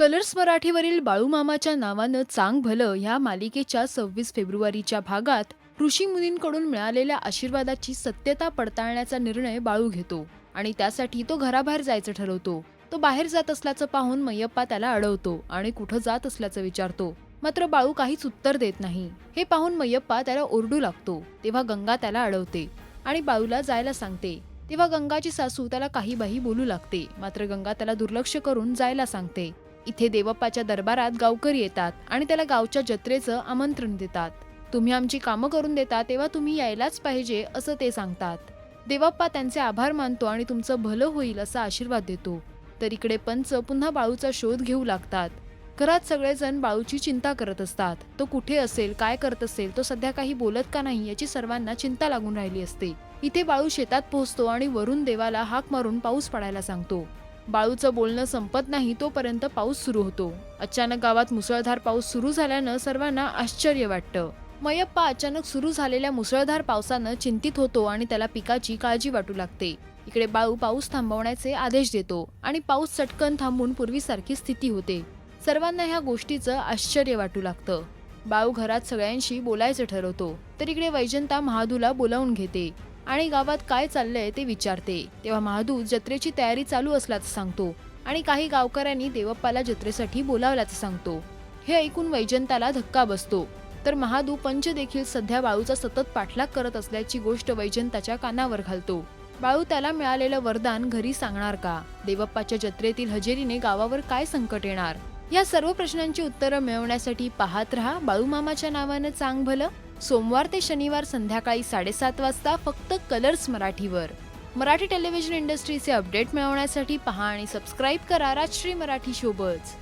Colours मराठीवरील बाळूमामाच्या नावानं चांग भलं ह्या मालिकेच्या सव्वीस फेब्रुवारीच्या भागात ऋषी मुनींकडून मिळालेल्या आशीर्वादाची सत्यता पडताळण्याचा निर्णय बाळू घेतो आणि त्यासाठी तो घराबाहेर जायचं ठरवतो. तो बाहेर जात असल्याचं पाहून मैयप्पा त्याला अडवतो आणि कुठं जात असल्याचं विचारतो. मात्र बाळू काहीच उत्तर देत नाही. हे पाहून मैयप्पा त्याला ओरडू लागतो. तेव्हा गंगा त्याला अडवते आणि बाळूला जायला सांगते. तेव्हा गंगाची सासू त्याला काही बाही बोलू लागते. मात्र गंगा त्याला दुर्लक्ष करून जायला सांगते. इथे देवप्पाच्या दरबारात गावकरी येतात आणि त्याला गावच्या जत्रेचं आमंत्रण देतात. तुम्ही आमची कामं करून देता तेव्हा तुम्ही यायलाच पाहिजे असं ते सांगतात. देवप्पा त्यांचे आभार मानतो आणि तुमचं भलं होईल असा आशीर्वाद देतो. तर इकडे पंच पुन्हा बाळूचा शोध घेऊ लागतात. घरात सगळेजण बाळूची चिंता करत असतात. तो कुठे असेल काय करत असेल तो सध्या काही बोलत का नाही याची सर्वांना चिंता लागून राहिली असते. इथे बाळू शेतात पोहोचतो आणि वरून देवाला हाक मारून पाऊस पडायला सांगतो. बाळूचं बोलणं संपत नाही तोपर्यंत पाऊस सुरू होतो. अचानक गावात मुसळधार पाऊस सुरू झाल्यानं सर्वांना आश्चर्य वाटतं. मयप्पा अचानक सुरू झालेल्या मुसळधार पावसानं चिंतित होतो आणि त्याला पिकाची काळजी वाटू लागते. इकडे बाळू पाऊस थांबवण्याचे आदेश देतो आणि पाऊस चटकन थांबून पूर्वीसारखी स्थिती होते. सर्वांना ह्या गोष्टीचं आश्चर्य वाटू लागतं. बाळू घरात सगळ्यांशी बोलायचं ठरवतो. तर इकडे वैजंता महादूला बोलावून घेते. आणि गावात काय चाललंय ते विचारते. तेव्हा महादू जत्रेची तयारी चालू असल्याचं सांगतो आणि काही गावकऱ्यांनी देवप्पाला जत्रेसाठी बोलावल्याचं सांगतो. हे ऐकून वैजंताला धक्का बसतो. तर महादू पंच देखील सध्या बाळूचा सतत पाठलाग करत असल्याची गोष्ट वैजंताच्या कानावर घालतो. बाळू त्याला मिळालेलं वरदान घरी सांगणार का? देवप्पाच्या जत्रेतील हजेरीने गावावर काय संकट येणार? या सर्व प्रश्नांची उत्तरं मिळवण्यासाठी पाहत रहा बाळूमामाच्या नावानं चांग भलं सोमवार ते शनिवार संध्याकाळी साडेसात वाजता फक्त कलर्स मराठीवर. मराठी टेलिव्हिजन इंडस्ट्रीचे अपडेट मिळवण्यासाठी पहा आणि सबस्क्राईब करा राजश्री मराठी शोबच